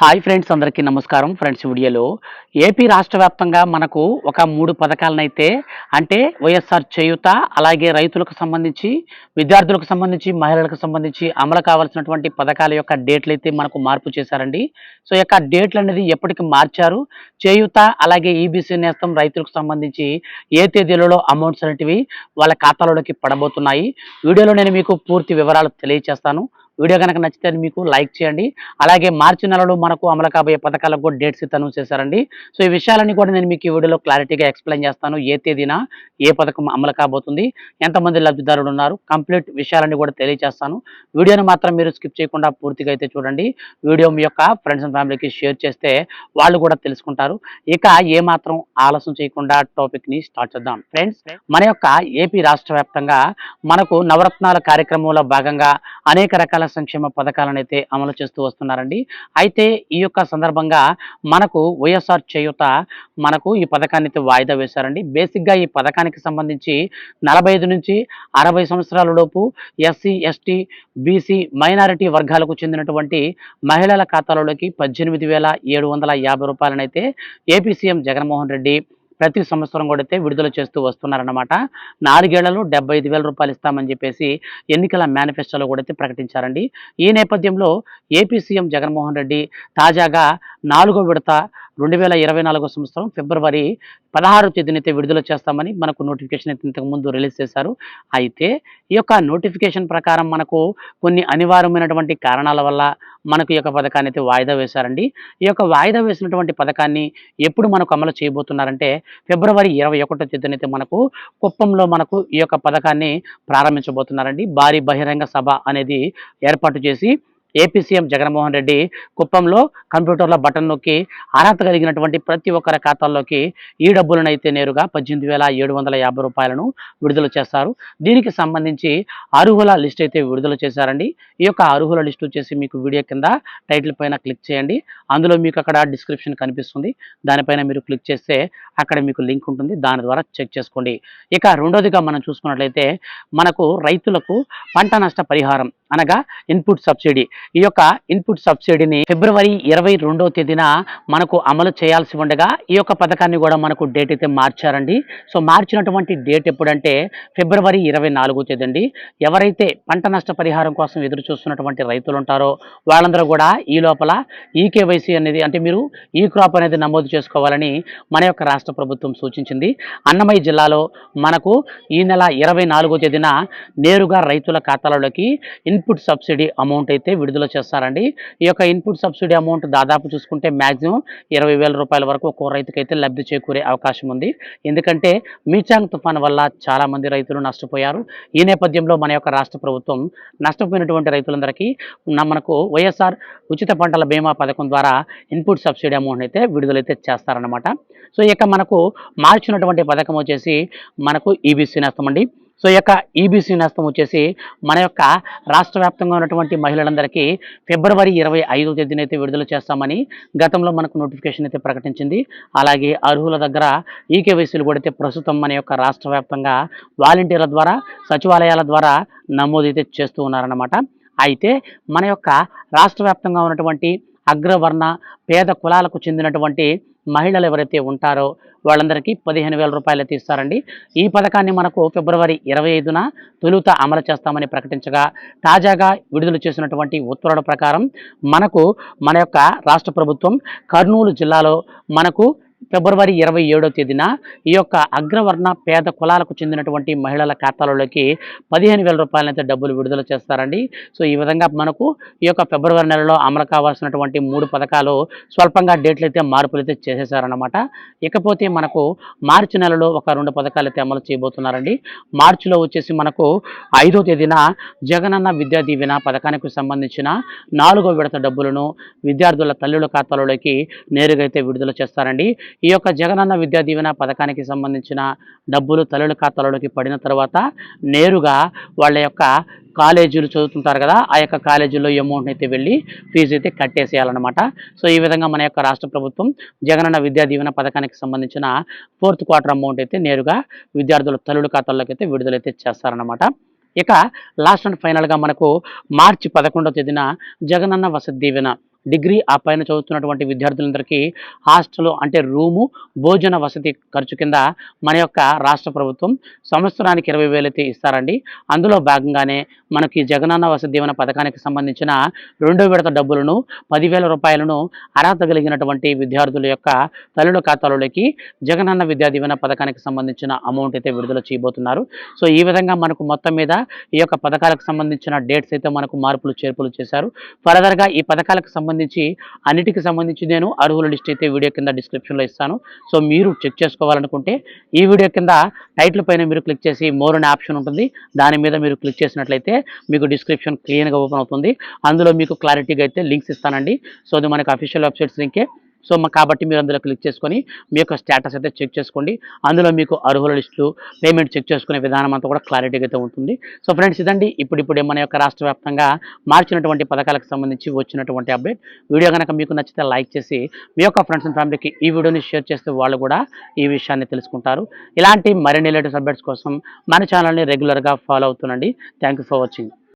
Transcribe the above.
Hi friends అందరికీ నమస్కారం. Friends వీడియోలో ఏపీ రాష్ట్ర వ్యాప్తంగా మనకు ఒక మూడు పథకాలనైతే అంటే వైఎస్ఆర్ చేయుత అలాగే రైతులకు సంబంధించి విద్యార్థులకు సంబంధించి మహిళలకు సంబంధించి అమలు కావాల్సినటువంటి పథకాల యొక్క డేట్లు అయితే మనకు మార్పు చేశారండి. సో యొక్క డేట్లు అనేది ఎప్పటికి మార్చారు? చేయుత అలాగే ఈబీసీ నేస్తం రైతులకు సంబంధించి ఏ తేదీలలో అమౌంట్స్ అనేటివి వాళ్ళ ఖాతాలోకి పడబోతున్నాయి? వీడియోలో నేను మీకు పూర్తి వివరాలు తెలియజేస్తాను వీడియో కనుక నచ్చితే మీకు లైక్ చేయండి. అలాగే మార్చి నెలలో మనకు అమలు కాబోయే పథకాలకు కూడా డేట్స్ అనౌన్స్ చేశారండి. సో ఈ విషయాలన్నీ కూడా నేను మీకు ఈ వీడియోలో క్లారిటీగా ఎక్స్ప్లెయిన్ చేస్తాను. ఏ తేదీన ఏ పథకం అమలు కాబోతుంది ఎంతమంది లబ్ధిదారులు ఉన్నారు కంప్లీట్ విషయాలన్నీ కూడా తెలియజేస్తాను వీడియోని మాత్రం మీరు స్కిప్ చేయకుండా పూర్తిగా అయితే చూడండి. వీడియో మీ యొక్క ఫ్రెండ్స్ అండ్ ఫ్యామిలీకి షేర్ చేస్తే వాళ్ళు కూడా తెలుసుకుంటారు. ఇక ఏ మాత్రం ఆలస్యం చేయకుండా టాపిక్ని స్టార్ట్ చేద్దాం. ఫ్రెండ్స్ మన యొక్క ఏపీ రాష్ట్ర వ్యాప్తంగా మనకు నవరత్నాల కార్యక్రమంలో భాగంగా అనేక రకాల సంక్షేమ పథకాలను అయితే అమలు చేస్తూ వస్తున్నారండి. అయితే ఈ యొక్క సందర్భంగా మనకు వైఎస్ఆర్ చేయుత మనకు ఈ పథకాన్ని అయితే వాయిదా వేశారండి. బేసిక్గా ఈ పథకానికి సంబంధించి నలభై ఐదు నుంచి అరవై సంవత్సరాల లోపు ఎస్సీ ఎస్టీ బీసీ మైనారిటీ వర్గాలకు చెందినటువంటి మహిళల ఖాతాలలోకి పద్దెనిమిది వేల ఏడు వందల యాభై రూపాయలనైతే ఏపీ సీఎం జగన్మోహన్ రెడ్డి ప్రతి సంవత్సరం కూడా అయితే విడుదల చేస్తూ వస్తున్నారన్నమాట. నాలుగేళ్ళలో డెబ్బై ఐదు వేల రూపాయలు ఇస్తామని చెప్పేసి ఎన్నికల మేనిఫెస్టోలో కూడా అయితే ప్రకటించారండి. ఈ నేపథ్యంలో ఏపీ సీఎం జగన్మోహన్ రెడ్డి తాజాగా నాలుగో విడత రెండు వేల ఇరవై నాలుగో సంవత్సరం ఫిబ్రవరి పదహారు తేదీనైతే విడుదల చేస్తామని మనకు నోటిఫికేషన్ అయితే ఇంతకు ముందు రిలీజ్ చేశారు. అయితే ఈ యొక్క నోటిఫికేషన్ ప్రకారం మనకు కొన్ని అనివార్యమైనటువంటి కారణాల వల్ల మనకు ఈ యొక్క పథకాన్ని అయితే వాయిదా వేశారండి. ఈ యొక్క వాయిదా వేసినటువంటి పథకాన్ని ఎప్పుడు మనకు అమలు చేయబోతున్నారంటే ఫిబ్రవరి ఇరవై ఒకటో తేదీనైతే మనకు కుప్పంలో మనకు ఈ యొక్క పథకాన్ని ప్రారంభించబోతున్నారండి. భారీ బహిరంగ సభ అనేది ఏర్పాటు చేసి ఏపీ సీఎం జగన్మోహన్ రెడ్డి కుప్పంలో కంప్యూటర్ల బటన్ నొక్కి అర్హత కలిగినటువంటి ప్రతి ఒక్కరి ఖాతాల్లోకి ఈ డబ్బులను అయితే నేరుగా పద్దెనిమిది వేల ఏడు వందల యాభై రూపాయలను విడుదల చేస్తారు. దీనికి సంబంధించి అర్హుల లిస్ట్ అయితే విడుదల చేశారండి. ఈ యొక్క అర్హుల లిస్ట్ వచ్చేసి మీకు వీడియో కింద టైటిల్ పైన క్లిక్ చేయండి. అందులో మీకు అక్కడ డిస్క్రిప్షన్ కనిపిస్తుంది. దానిపైన మీరు క్లిక్ చేస్తే అక్కడ మీకు లింక్ ఉంటుంది. దాని ద్వారా చెక్ చేసుకోండి. ఇక రెండోదిగా మనం చూసుకున్నట్లయితే మనకు రైతులకు పంట నష్ట పరిహారం అనగా ఇన్పుట్ సబ్సిడీ. ఈ యొక్క ఇన్పుట్ సబ్సిడీని ఫిబ్రవరి ఇరవై రెండో తేదీన మనకు అమలు చేయాల్సి ఉండగా ఈ యొక్క పథకాన్ని కూడా మనకు డేట్ అయితే మార్చారండి. సో మార్చినటువంటి డేట్ ఎప్పుడంటే ఫిబ్రవరి ఇరవై నాలుగో తేదీ అండి. ఎవరైతే పంట నష్ట పరిహారం కోసం ఎదురు చూస్తున్నటువంటి రైతులు ఉంటారో వాళ్ళందరూ కూడా ఈ లోపల ఈ అనేది అంటే మీరు e ఈ క్రాప్ అనేది నమోదు చేసుకోవాలని మన యొక్క రాష్ట్ర ప్రభుత్వం సూచించింది. అన్నమయ్య జిల్లాలో మనకు ఈ నెల ఇరవై నాలుగో తేదీన నేరుగా రైతుల ఖాతాలలోకి ఇన్పుట్ సబ్సిడీ అమౌంట్ అయితే విడుదల చేస్తారండి. ఈ యొక్క ఇన్పుట్ సబ్సిడీ అమౌంట్ దాదాపు చూసుకుంటే మ్యాక్సిమం ఇరవై వేల రూపాయల వరకు ఒక్కో రైతుకైతే లబ్ధి చేకూరే అవకాశం ఉంది. ఎందుకంటే మీచాంగ్ తుఫాన్ వల్ల చాలామంది రైతులు నష్టపోయారు. ఈ నేపథ్యంలో మన యొక్క రాష్ట్ర ప్రభుత్వం నష్టపోయినటువంటి రైతులందరికీ మనకు వైఎస్ఆర్ ఉచిత పంటల బీమా పథకం ద్వారా ఇన్పుట్ సబ్సిడీ అమౌంట్ అయితే విడుదలైతే చేస్తారనమాట సో ఇక మనకు మార్చినటువంటి పథకం వచ్చేసి మనకు ఈబీసీ నేస్తామండి సో ఈ యొక్క ఈబీసీ నేస్తం వచ్చేసి మన యొక్క రాష్ట్ర వ్యాప్తంగా ఉన్నటువంటి మహిళలందరికీ ఫిబ్రవరి ఇరవై ఐదో తేదీన అయితే విడుదల చేస్తామని గతంలో మనకు నోటిఫికేషన్ అయితే ప్రకటించింది. అలాగే అర్హుల దగ్గర ఈకేవైసీలు కూడా అయితే ప్రస్తుతం మన యొక్క రాష్ట్ర వ్యాప్తంగా వాలంటీర్ల ద్వారా సచివాలయాల ద్వారా నమోదు అయితే చేస్తూ ఉన్నారన్నమాట. అయితే మన యొక్క రాష్ట్ర ఉన్నటువంటి అగ్రవర్ణ పేద కులాలకు చెందినటువంటి మహిళలు ఎవరైతే ఉంటారో వాళ్ళందరికీ పదిహేను వేల రూపాయలు తీస్తారండి. ఇస్తారండి ఈ పథకాన్ని మనకు ఫిబ్రవరి ఇరవై ఐదున తొలుత అమలు చేస్తామని ప్రకటించగా తాజాగా విడుదల చేసినటువంటి ఉత్తర్వుల ప్రకారం మనకు మన యొక్క రాష్ట్ర ప్రభుత్వం కర్నూలు జిల్లాలో మనకు ఫిబ్రవరి ఇరవై ఏడో తేదీన ఈ యొక్క అగ్రవర్ణ పేద కులాలకు చెందినటువంటి మహిళల ఖాతాలలోకి పదిహేను వేల రూపాయలైతే డబ్బులు విడుదల చేస్తారండి. సో ఈ విధంగా మనకు ఈ యొక్క ఫిబ్రవరి నెలలో అమలు కావాల్సినటువంటి మూడు పథకాలు స్వల్పంగా డేట్లు అయితే మార్పులు అయితే చేసేసారనమాట ఇకపోతే మనకు మార్చి నెలలో ఒక రెండు పథకాలు అయితే అమలు చేయబోతున్నారండి. మార్చిలో వచ్చేసి మనకు ఐదో తేదీన జగనన్న విద్యా దీవెన పథకానికి సంబంధించిన నాలుగో విడత డబ్బులను విద్యార్థుల తల్లుల ఖాతాలలోకి నేరుగా అయితే విడుదల చేస్తారండి. ఈ యొక్క జగనన్న విద్యా దీవెన పథకానికి సంబంధించిన డబ్బులు తల్లుల ఖాతాలలోకి పడిన తర్వాత నేరుగా వాళ్ళ యొక్క కాలేజీలు చదువుతుంటారు కదా ఆ యొక్క కాలేజీలో అమౌంట్ అయితే వెళ్ళి ఫీజు అయితే కట్టేసేయాలన్నమాట. సో ఈ విధంగా మన యొక్క రాష్ట్ర ప్రభుత్వం జగనన్న విద్యా దీవెన పథకానికి సంబంధించిన ఫోర్త్ క్వార్టర్ అమౌంట్ అయితే నేరుగా విద్యార్థుల తల్లుల ఖాతాల్లోకి అయితే విడుదలైతే చేస్తారన్నమాట. ఇక లాస్ట్ అండ్ ఫైనల్గా మనకు మార్చి పదకొండవ తేదీన జగనన్న వసతి దీవెన. డిగ్రీ ఆ పైన చదువుతున్నటువంటి విద్యార్థులందరికీ హాస్టల్ అంటే రూము భోజన వసతి ఖర్చు కింద మన యొక్క రాష్ట్ర ప్రభుత్వం సంవత్సరానికి ఇరవై వేలైతే ఇస్తారండి. అందులో భాగంగానే మనకి జగనన్న వసతి దీవెన పథకానికి సంబంధించిన రెండో విడత డబ్బులను పదివేల రూపాయలను అర్హత కలిగినటువంటి విద్యార్థుల యొక్క తల్లుల ఖాతాలోకి జగనన్న విద్యా దీవెన పథకానికి సంబంధించిన అమౌంట్ అయితే విడుదల చేయబోతున్నారు. సో ఈ విధంగా మనకు మొత్తం మీద ఈ యొక్క పథకాలకు సంబంధించిన డేట్స్ అయితే మనకు మార్పులు చేర్పులు చేశారు. ఫర్దర్గా ఈ పథకాలకు సంబంధించి సంబంధించి అన్నిటికి సంబంధించి నేను అర్హుల లిస్ట్ అయితే వీడియో కింద డిస్క్రిప్షన్లో ఇస్తాను. సో మీరు చెక్ చేసుకోవాలనుకుంటే ఈ వీడియో కింద టైటిల్ పైన మీరు క్లిక్ చేసి మోర్ అనే ఆప్షన్ ఉంటుంది. దాని మీద మీరు క్లిక్ చేసినట్లయితే మీకు డిస్క్రిప్షన్ క్లియర్గా ఓపెన్ అవుతుంది. అందులో మీకు క్లారిటీగా అయితే లింక్స్ ఇస్తానండి. సో అది మనకి అఫీషియల్ వెబ్సైట్స్ లింకే. సో మా కాబట్టి మీరు అందులో క్లిక్ చేసుకొని మీ యొక్క స్టేటస్ అయితే చెక్ చేసుకోండి. అందులో మీకు అర్హుల లిస్టులు పేమెంట్ చెక్ చేసుకునే విధానం అంతా కూడా క్లారిటీగా అయితే ఉంటుంది. సో ఫ్రెండ్స్ ఇదండి. ఇప్పుడిప్పుడే మన యొక్క రాష్ట్ర వ్యాప్తంగా మార్చినటువంటి పథకాలకు సంబంధించి వచ్చినటువంటి అప్డేట్ వీడియో కనుక మీకు నచ్చితే లైక్ చేసి మీ యొక్క ఫ్రెండ్స్ అండ్ ఫ్యామిలీకి ఈ వీడియోని షేర్ చేస్తే వాళ్ళు కూడా ఈ విషయాన్ని తెలుసుకుంటారు. ఇలాంటి మరిన్ని లేటెస్ట్ అప్డేట్స్ కోసం మన ఛానల్ని రెగ్యులర్గా follow అవుతుండండి. Thank you for watching